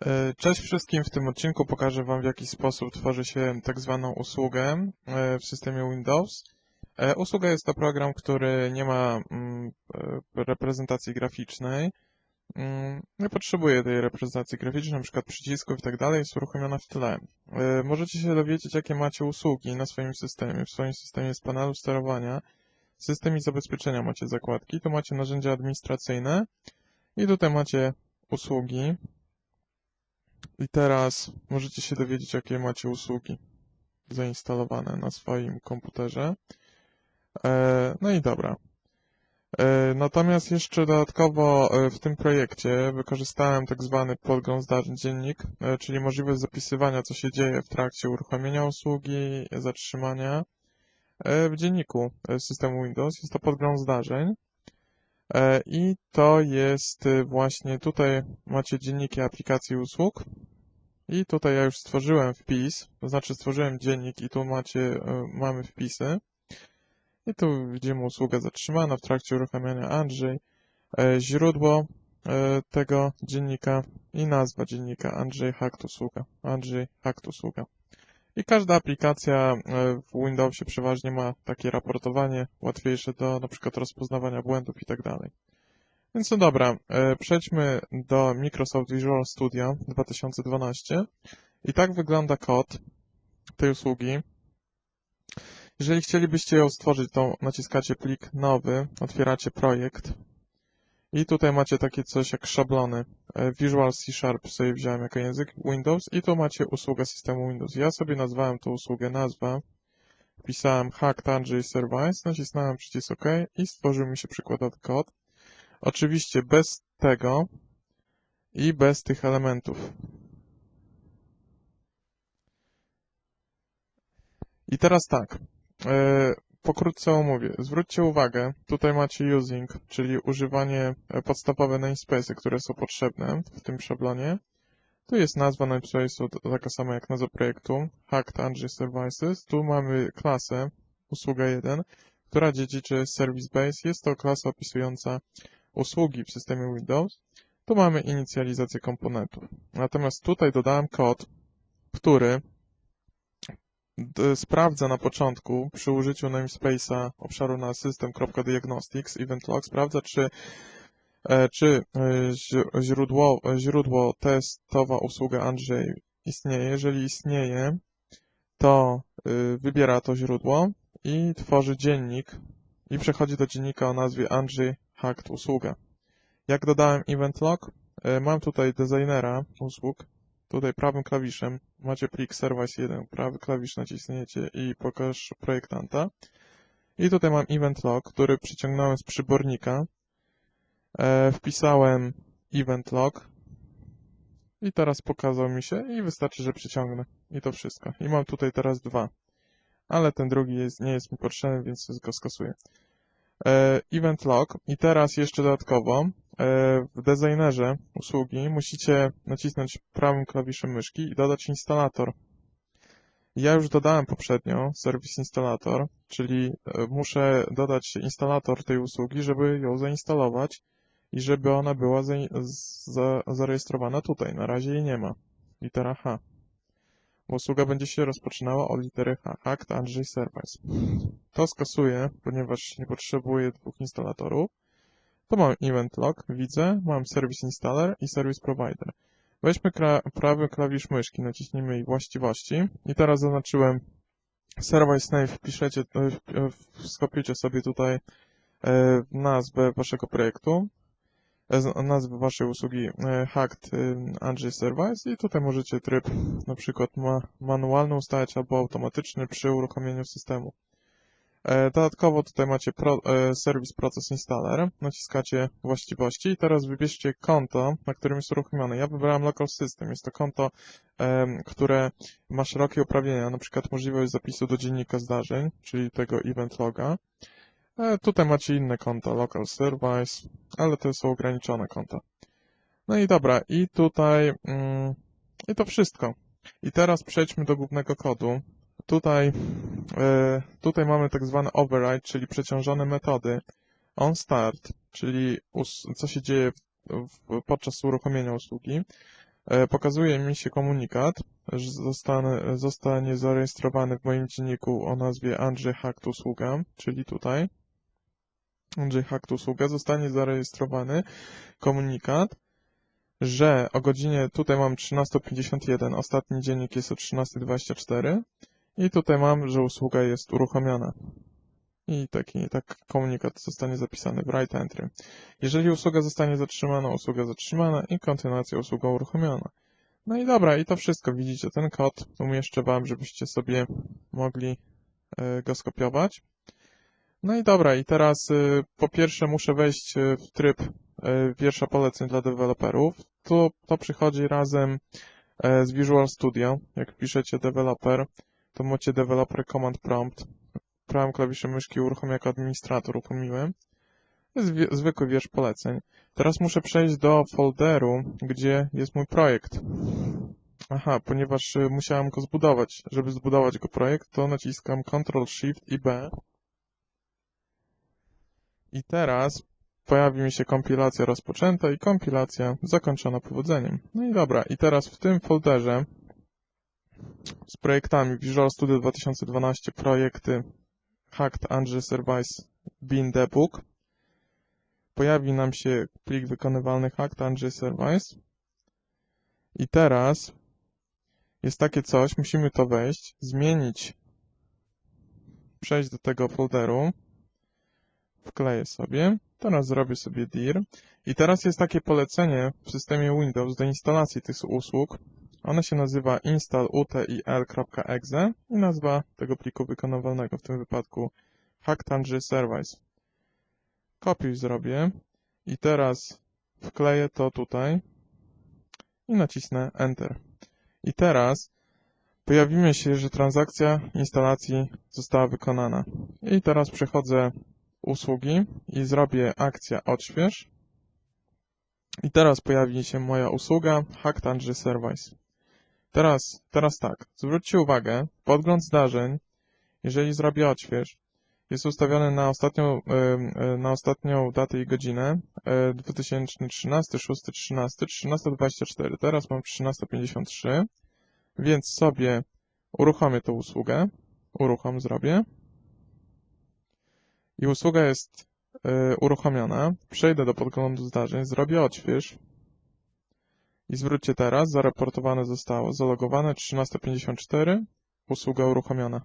E, Cześć wszystkim, w tym odcinku pokażę Wam w jaki sposób tworzy się tak zwaną usługę e, w systemie Windows. E, Usługa jest to program, który nie ma mm, reprezentacji graficznej, Mm, nie potrzebuje tej reprezentacji graficznej, przykład przycisków i tak jest uruchomiona w tle. Możecie się dowiedzieć, jakie macie usługi na swoim systemie. W swoim systemie jest panelu sterowania, system i zabezpieczenia macie zakładki, tu macie narzędzia administracyjne i tutaj macie usługi. I teraz możecie się dowiedzieć, jakie macie usługi zainstalowane na swoim komputerze. E, No i dobra. E, Natomiast jeszcze dodatkowo e, w tym projekcie wykorzystałem tak zwany podgląd zdarzeń dziennik, czyli możliwość zapisywania, co się dzieje w trakcie uruchomienia usługi, zatrzymania w dzienniku systemu Windows. Jest to podgląd zdarzeń. E, I to jest e, właśnie tutaj macie dzienniki aplikacji usług. I tutaj ja już stworzyłem wpis, to znaczy stworzyłem dziennik i tu macie, e, mamy wpisy. I tu widzimy usługę zatrzymana w trakcie uruchamiania Andrzej, e, źródło e, tego dziennika i nazwa dziennika Andrzej Hakt Usługa. Andrzej Hakt Usługa. I każda aplikacja e, w Windowsie przeważnie ma takie raportowanie łatwiejsze do na przykład rozpoznawania błędów i tak dalej. Więc no dobra, e, przejdźmy do Microsoft Visual Studio 2012 i tak wygląda kod tej usługi. Jeżeli chcielibyście ją stworzyć, to naciskacie plik nowy, otwieracie projekt i tutaj macie takie coś jak szablony. E, Visual C Sharp sobie wziąłem jako język Windows i tu macie usługę systemu Windows. Ja sobie nazwałem tą usługę nazwa, wpisałem hack Andrzej Service, nacisnąłem przycisk OK i stworzył mi się przykładowy kod. Oczywiście bez tego i bez tych elementów. I teraz tak, e, pokrótce omówię. Zwróćcie uwagę, tutaj macie using, czyli używanie e, podstawowe namespace'y, które są potrzebne w tym szablonie. Tu jest nazwa namespace'u taka sama jak nazwa projektu, Hacked Andrzej Services. Tu mamy klasę, usługa 1, która dziedziczy Service Base. Jest to klasa opisująca usługi w systemie Windows. Tu mamy inicjalizację komponentów. Natomiast tutaj dodałem kod, który sprawdza na początku przy użyciu namespace'a obszaru na system.diagnostics event log sprawdza czy e, czy e, źródło, źródło testowa usługa Andrzej istnieje. Jeżeli istnieje, to y, wybiera to źródło i tworzy dziennik i przechodzi do dziennika o nazwie Andrzej Hacked Usługa. Jak dodałem event log, mam tutaj designera usług, tutaj prawym klawiszem macie plik service 1, prawy klawisz naciśniecie i pokaż projektanta. I tutaj mam event log, który przyciągnąłem z przybornika. E, wpisałem event log i teraz pokazał mi się i wystarczy, że przyciągnę. I to wszystko. I mam tutaj teraz dwa. Ale ten drugi jest, nie jest mi potrzebny, więc go skasuję. E, event log i teraz jeszcze dodatkowo w designerze usługi musicie nacisnąć prawym klawiszem myszki i dodać instalator. Ja już dodałem poprzednio serwis instalator, czyli e, muszę dodać instalator tej usługi, żeby ją zainstalować i żeby ona była zain- za- zarejestrowana tutaj. Na razie jej nie ma. Litera H. Usługa będzie się rozpoczynała od litery H. Hacked Andrzej Service. To skasuję, ponieważ nie potrzebuję dwóch instalatorów. To mam event log, widzę, mam service installer i service provider. Weźmy prawy klawisz myszki, naciśnijmy jej właściwości i teraz zaznaczyłem service name, wpiszecie, e, e, skopiujcie sobie tutaj e, nazwę waszego projektu, nazwę waszej usługi Hacked Andrzej Service i tutaj możecie tryb na przykład ma, manualny ustawiać albo automatyczny przy uruchomieniu systemu. E, Dodatkowo tutaj macie pro, e, Service Process Installer, naciskacie właściwości i teraz wybierzcie konto, na którym jest uruchomione. Ja wybrałem Local System, jest to konto, które ma szerokie uprawnienia, na przykład możliwość zapisu do dziennika zdarzeń, czyli tego event loga. E, Tutaj macie inne konto, Local Service, ale to są ograniczone konta. No i dobra, i tutaj, mm, i to wszystko. I teraz przejdźmy do głównego kodu. Tutaj, e, tutaj mamy tak zwane override, czyli przeciążone metody. On start, czyli co się dzieje podczas uruchomienia usługi. e, pokazuje mi się komunikat, że zostanę, zostanie zarejestrowany w moim dzienniku o nazwie Andrzej Hakt Usługa, czyli tutaj. Andrzej Hakt Usługa zostanie zarejestrowany komunikat, że o godzinie, tutaj mam 13.51, ostatni dziennik jest o 13.24 i tutaj mam, że usługa jest uruchomiona. I taki tak komunikat zostanie zapisany w write entry. Jeżeli usługa zostanie zatrzymana, usługa zatrzymana i kontynuacja usługa uruchomiona. No i dobra, i to wszystko. Widzicie, ten kod umieszczę Wam, żebyście sobie mogli e, go skopiować. No i dobra, i teraz y, po pierwsze muszę wejść y, w tryb wiersza poleceń dla deweloperów. To, to przychodzi razem e, z Visual Studio. Jak piszecie developer, to macie developer command prompt. Prawym klawiszem myszki uruchom jako administrator uruchomiłem. Jest zwykły wiersz poleceń. Teraz muszę przejść do folderu, gdzie jest mój projekt. Aha, ponieważ y, musiałem go zbudować. Żeby zbudować go projekt, to naciskam Ctrl Shift i B. I teraz pojawi mi się kompilacja rozpoczęta i kompilacja zakończona powodzeniem. No i dobra, i teraz w tym folderze z projektami. Visual Studio 2012 projekty. Hacked Andrzej Service Bin Debug pojawi nam się plik wykonywalny Hacked Andrzej Service. I teraz jest takie coś, musimy to wejść, zmienić, przejść do tego folderu, wkleję sobie, teraz zrobię sobie dir. I teraz jest takie polecenie w systemie Windows do instalacji tych usług. Ono się nazywa install util.exe i nazwa tego pliku wykonywalnego w tym wypadku Hacktangy Service. Kopiuj zrobię i teraz wkleję to tutaj i nacisnę Enter. I teraz pojawi mi się, że transakcja instalacji została wykonana. I teraz przechodzę usługi i zrobię akcja odśwież. I teraz pojawi się moja usługa Andrzej Service. Teraz, teraz tak, zwróćcie uwagę, podgląd zdarzeń, jeżeli zrobię odśwież, jest ustawiony na ostatnią, e, na ostatnią datę i godzinę, e, 2013, 6, 13, 13.24, teraz mam 13.53, więc sobie uruchomię tę usługę, uruchom zrobię. I usługa jest y, uruchomiona. Przejdę do podglądu zdarzeń, zrobię odśwież i zwróćcie teraz, zaraportowane zostało, zalogowane 13.54, usługa uruchomiona.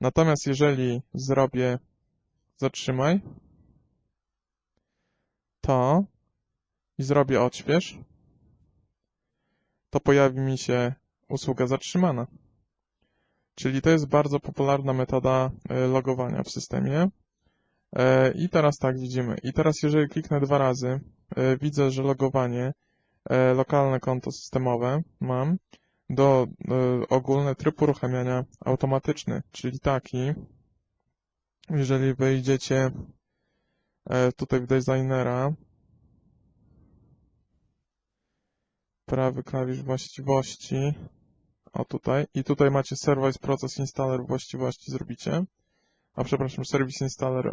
Natomiast jeżeli zrobię zatrzymaj, to i zrobię odśwież, to pojawi mi się usługa zatrzymana. Czyli to jest bardzo popularna metoda e, logowania w systemie. E, I teraz tak widzimy. I teraz jeżeli kliknę dwa razy, e, widzę, że logowanie, lokalne konto systemowe mam do ogólny tryb uruchamiania automatyczny, czyli taki, jeżeli wejdziecie tutaj w designera, prawy klawisz właściwości, o tutaj. I tutaj macie Service Process Installer właściwości zrobicie. A przepraszam, Service Installer y,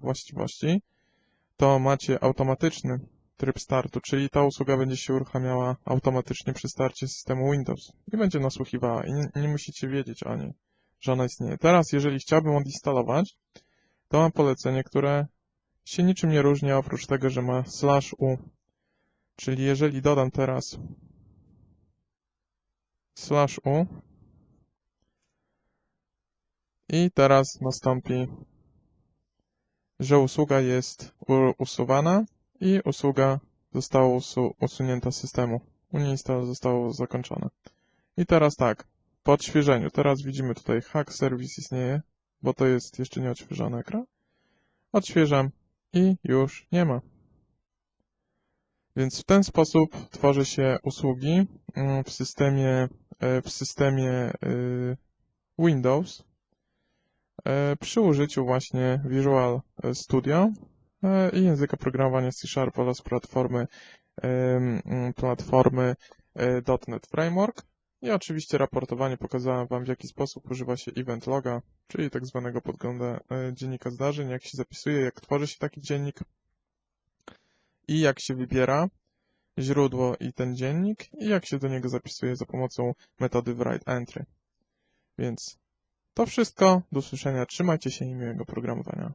właściwości. To macie automatyczny tryb startu, czyli ta usługa będzie się uruchamiała automatycznie przy starcie systemu Windows i będzie nasłuchiwała i nie, nie musicie wiedzieć o niej, że ona istnieje. Teraz, jeżeli chciałbym odinstalować, to mam polecenie, które się niczym nie różni, oprócz tego, że ma slash u. Czyli jeżeli dodam teraz slash u i teraz nastąpi, że usługa jest usuwana i usługa została usu usunięta z systemu. Uninstall zostało zakończone. I teraz tak, po odświeżeniu, teraz widzimy tutaj hack service istnieje, bo to jest jeszcze nie odświeżony ekran. Odświeżam i już nie ma. Więc w ten sposób tworzy się usługi mm, w systemie, e, w systemie y, Windows przy użyciu właśnie Visual Studio e, i języka programowania C Sharp oraz platformy, mm, platformy .NET Framework. I oczywiście raportowanie pokazałem Wam w jaki sposób używa się event loga, czyli tak zwanego podgląda dziennika zdarzeń, jak się zapisuje, jak tworzy się taki dziennik, i jak się wybiera, źródło i ten dziennik i jak się do niego zapisuje za pomocą metody write entry. Więc to wszystko. Do usłyszenia. Trzymajcie się i miłego programowania.